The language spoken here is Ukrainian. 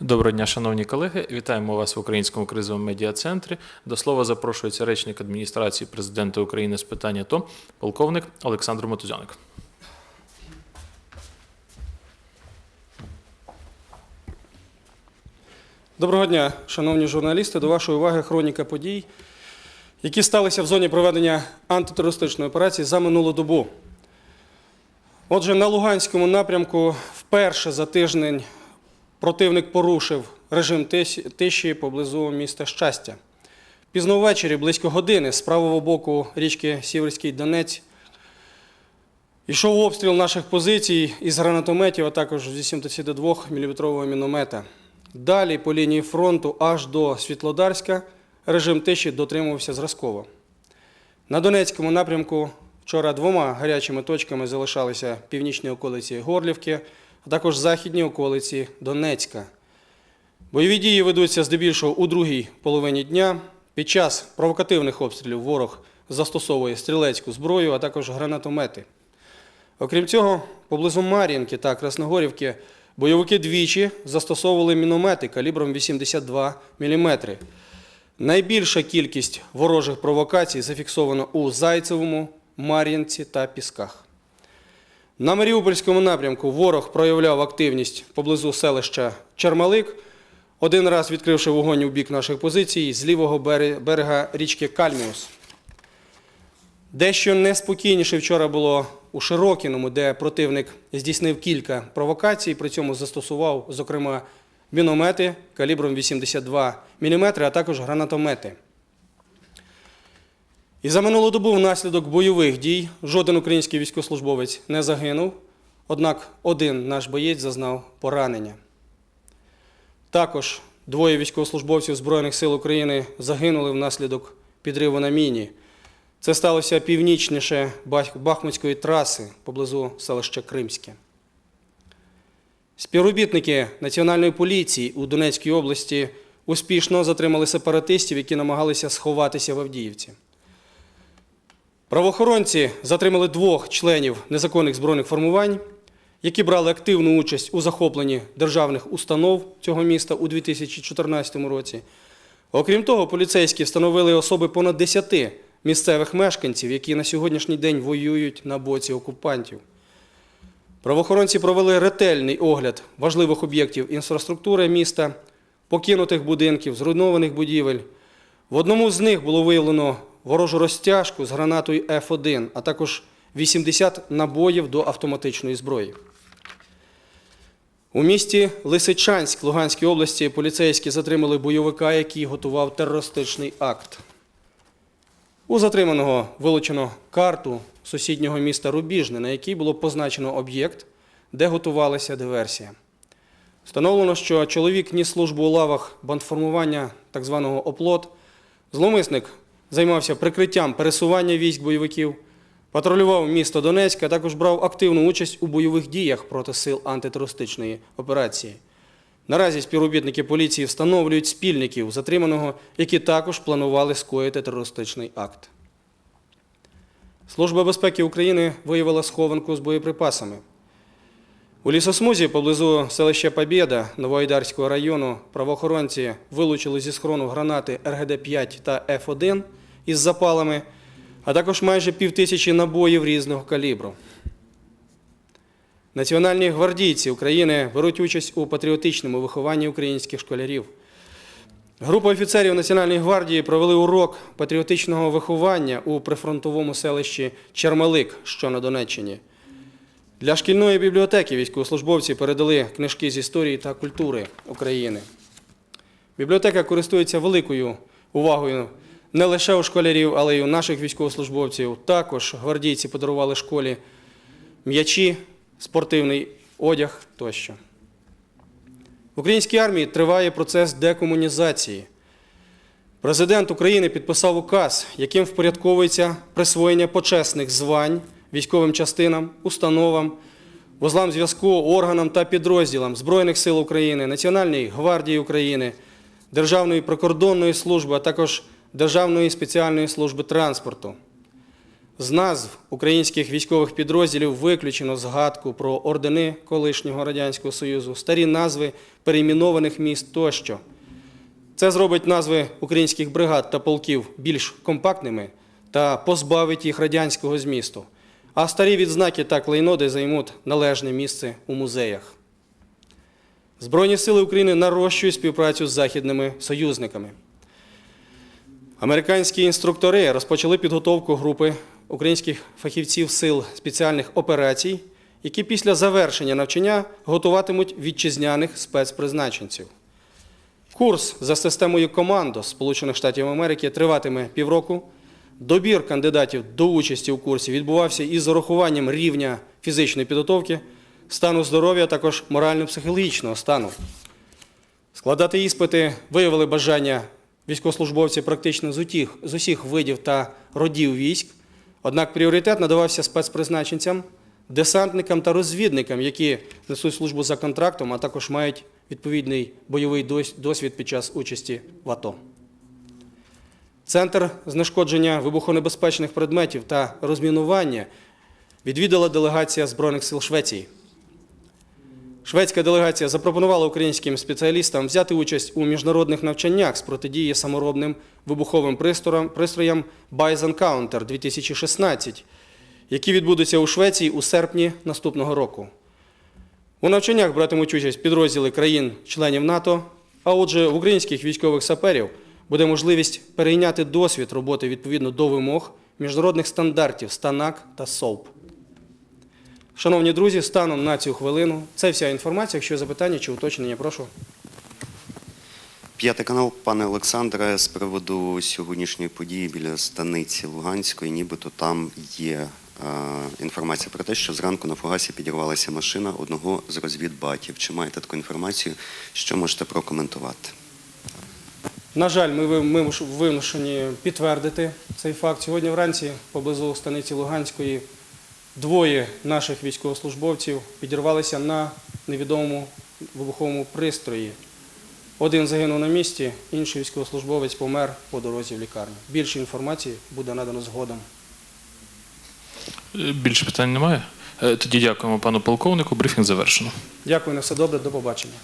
Доброго дня, шановні колеги. Вітаємо вас в Українському кризовому медіа-центрі. До слова запрошується речник адміністрації президента України з питань АТО, полковник Олександр Мотузяник. Доброго дня, шановні журналісти. До вашої уваги хроніка подій, які сталися в зоні проведення антитерористичної операції за минулу добу. Отже, на Луганському напрямку вперше за тиждень противник порушив режим тиші- поблизу міста Щастя. Пізно ввечері, близько години, з правого боку річки Сіверський Донець, йшов обстріл наших позицій із гранатометів, а також зі 72 мм міномета. Далі по лінії фронту аж до Світлодарська режим тиші дотримувався зразково. На Донецькому напрямку вчора двома гарячими точками залишалися північні околиці Горлівки, а також західні околиці Донецька. Бойові дії ведуться здебільшого у другій половині дня. Під час провокативних обстрілів ворог застосовує стрілецьку зброю, а також гранатомети. Окрім цього, поблизу Мар'їнки та Красногорівки бойовики двічі застосовували міномети калібром 82 мм. Найбільша кількість ворожих провокацій зафіксовано у Зайцевому, Мар'їнці та Пісках. На Маріупольському напрямку ворог проявляв активність поблизу селища Чермалик, один раз відкривши вогонь у бік наших позицій з лівого берега річки Кальміус. Дещо неспокійніше вчора було у Широкіному, де противник здійснив кілька провокацій, при цьому застосував, зокрема, міномети калібром 82 мм, а також гранатомети. І за минулу добу внаслідок бойових дій жоден український військовослужбовець не загинув, однак один наш боєць зазнав поранення. Також двоє військовослужбовців Збройних сил України загинули внаслідок підриву на міні. Це сталося північніше Бахмутської траси поблизу селища Кримське. Співробітники Національної поліції у Донецькій області успішно затримали сепаратистів, які намагалися сховатися в Авдіївці. Правоохоронці затримали двох членів незаконних збройних формувань, які брали активну участь у захопленні державних установ цього міста у 2014 році. Окрім того, поліцейські встановили особи понад 10 місцевих мешканців, які на сьогоднішній день воюють на боці окупантів. Правоохоронці провели ретельний огляд важливих об'єктів інфраструктури міста, покинутих будинків, зруйнованих будівель. В одному з них було виявлено ворожу розтяжку з гранатою F1, а також 80 набоїв до автоматичної зброї. У місті Лисичанськ Луганській області поліцейські затримали бойовика, який готував терористичний акт. У затриманого вилучено карту сусіднього міста Рубіжне, на якій було позначено об'єкт, де готувалася диверсія. Встановлено, що чоловік ніс службу у лавах бандформування так званого оплот. Зловмисник займався прикриттям пересування військ бойовиків, патрулював місто Донецьк, а також брав активну участь у бойових діях проти сил антитерористичної операції. Наразі співробітники поліції встановлюють спільників затриманого, які також планували скоїти терористичний акт. Служба безпеки України виявила схованку з боєприпасами. У лісосмузі поблизу селища Побєда Новоайдарського району правоохоронці вилучили зі схорону гранати РГД-5 та Ф1 із запалами, а також майже півтисячі набоїв різного калібру. Національні гвардійці України беруть участь у патріотичному вихованні українських школярів. Група офіцерів Національної гвардії провели урок патріотичного виховання у прифронтовому селищі Чермалик, що на Донеччині. Для шкільної бібліотеки військовослужбовці передали книжки з історії та культури України. Бібліотека користується великою увагою не лише у школярів, але й у наших військовослужбовців. Також гвардійці подарували школі м'ячі, спортивний одяг тощо. В українській армії триває процес декомунізації. Президент України підписав указ, яким впорядковується присвоєння почесних звань військовим частинам, установам, вузлам зв'язку, органам та підрозділам Збройних сил України, Національної гвардії України, Державної прикордонної служби, а також Державної спеціальної служби транспорту. З назв українських військових підрозділів виключено згадку про ордени колишнього Радянського Союзу, старі назви перейменованих міст тощо. Це зробить назви українських бригад та полків більш компактними та позбавить їх радянського змісту. А старі відзнаки та клейноди займуть належне місце у музеях. Збройні сили України нарощують співпрацю з західними союзниками. Американські інструктори розпочали підготовку групи українських фахівців сил спеціальних операцій, які після завершення навчання готуватимуть вітчизняних спецпризначенців. Курс за системою командо Сполучених Штатів Америки триватиме півроку. Добір кандидатів до участі у курсі відбувався із урахуванням рівня фізичної підготовки, стану здоров'я, а також морально-психологічного стану. Складати іспити виявили бажання військовослужбовці практично з усіх, з усіх видів та родів військ. Однак пріоритет надавався спецпризначенцям, десантникам та розвідникам, які несуть службу за контрактом, а також мають відповідний бойовий досвід під час участі в АТО. Центр знешкодження вибухонебезпечних предметів та розмінування відвідала делегація Збройних сил Швеції. Шведська делегація запропонувала українським спеціалістам взяти участь у міжнародних навчаннях з протидії саморобним вибуховим пристроям, Bison Counter 2016, які відбудуться у Швеції у серпні наступного року. У навчаннях братимуть участь підрозділи країн-членів НАТО, а отже, українських військових саперів буде можливість перейняти досвід роботи відповідно до вимог міжнародних стандартів СТАНАК та СОЛП. Шановні друзі, станом на цю хвилину це вся інформація. Якщо є запитання чи уточнення, прошу. П'ятий канал, пане Олександре, з приводу сьогоднішньої події біля станиці Луганської, нібито там є е, інформація про те, що зранку на фугасі підірвалася машина одного з розвідбатів. Чи маєте таку інформацію? Що можете прокоментувати? На жаль, ми ми вимушені підтвердити цей факт. Сьогодні вранці поблизу станиці Луганської двоє наших військовослужбовців підірвалися на невідомому вибуховому пристрої. Один загинув на місці, інший військовослужбовець помер по дорозі в лікарню. Більше інформації буде надано згодом. Е, Більше питань немає. Е, Тоді дякуємо пану полковнику. Брифінг завершено. Дякую на все добре, до побачення.